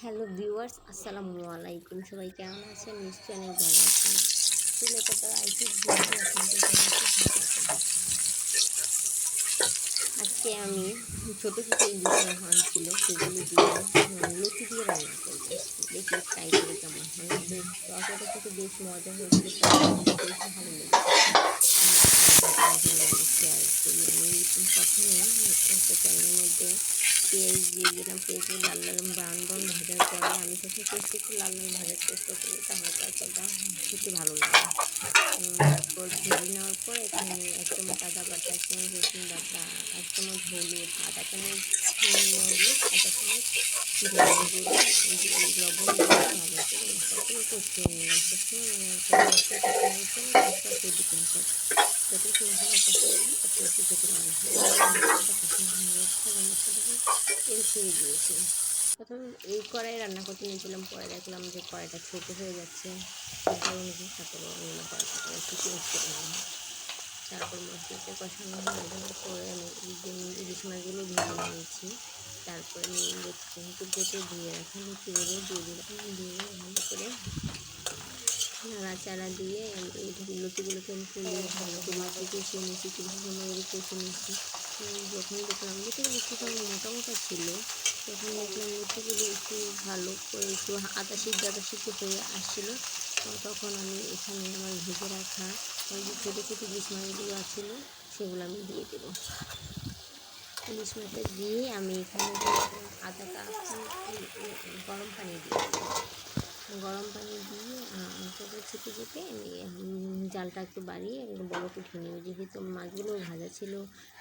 Hello viewers, আসসালামু আলাইকুম। সবাই কেমন আছেন? নিশ্চয়ই অনেক ভালো আছেন। চুলে কত আইসি আজকে আমি ছোটো ছোটো ইলিশ মাছ ছিল সেগুলো দিয়ে লতি দিয়ে রান্না করব। দেখি ট্রাই করে কেমন হয়। থেকে বেশ মজা হয়েছে বেশ ভালো লেগেছে। শেয়ার করি। আমি প্রথমে একটা প্যানের মধ্যে পেঁয়াজ দিয়ে দিলাম পেঁয়াজগুলো লাল লাল ব্রাউন ব্রাউন ভাজার পরে আমি সবসময় পেঁয়াজটা একটু লাল লাল ভাজার চেষ্টা করি তাহলে তরকারিটা খেতে ভালো লাগে উম, তারপর ভেজে নেওয়ার পর এখানে এক চামচ আদা বাটা এক চামচ রসুন বাটা এক চামচ হলুদ আধা চামচ মরিচ আধা চামচ ধনে গুঁড়ো এই যে এই লবণ দিয়ে ভালো করে মশলাগুলো কষিয়ে নিলাম কষিয়ে নেওয়ার পর মশলাটা কষানোর জন্য মশলা তৈরি করতে প্রথম এই কড়াই রান্না করতে নিয়েছিলাম পরে দেখলাম যে কড়াইটা ছোটো হয়ে যাচ্ছে তারপর তারপরে মশলাটা কষানো হয়ে পরে আমি ইলিশ মাছগুলো ভেজে নিয়েছি তারপরে নিয়ে একটু কেটে ধুয়ে রাখা দিয়ে দিলাম নাড়াচাড়া দিয়ে এই লুচিগুলোকে আমি ফুলিয়ে ভালো করে কষিয়ে নিয়েছি কিছু সময় এর কষে নিয়েছি। যখন দেখলাম লুচিগুলো একটু মোটা ছিল, তখন দেখলাম লুচিগুলো একটু ভালো করে একটু আদা সিদ্ধ আদা সিদ্ধ হয়ে আসছিল তখন আমি এখানে আমার ভেজে রাখা ছোটো ছোটো ইলিশ মাছগুলো আছিল সেগুলো আমি দিয়ে দেবো। ইলিশ মাছটা দিয়ে আমি এখানে কাপ গরম পানি দিয়ে দেবো। গরম পানি দিয়ে আঁচটা ছেঁকে চেপে জালটা একটু বাড়িয়ে বড় কুঠি উঠিয়ে যেহেতু মাছগুলো ভাজা ছিল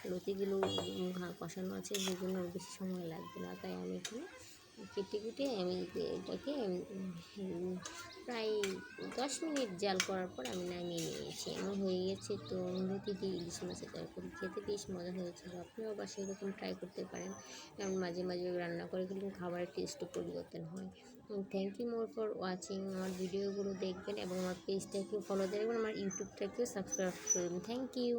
লতিগুলো কষানো আছে সেই জন্য বেশি সময় লাগবে না। তাই আমি এখানে কেটে কুটে আমি এটাকে প্রায় দশ মিনিট জাল করার পর আমি নামিয়ে নিয়েছি। আমার হয়ে গেছে তো লতি দিয়ে ইলিশ মাছের তরকারি। খেতে বেশ মজা হয়েছিল। আপনিও বাসায় এরকম ট্রাই করতে পারেন। কারণ মাঝে মাঝে রান্না করে কিন্তু খাবারের টেস্টও পরিবর্তন হয়। Thank you more for watching আমার ভিডিওগুলো দেখবেন এবং আমার পেজটাকেও ফলো দেবেন আমার ইউটিউবটাকেও সাবস্ক্রাইব করবেন থ্যাংক ইউ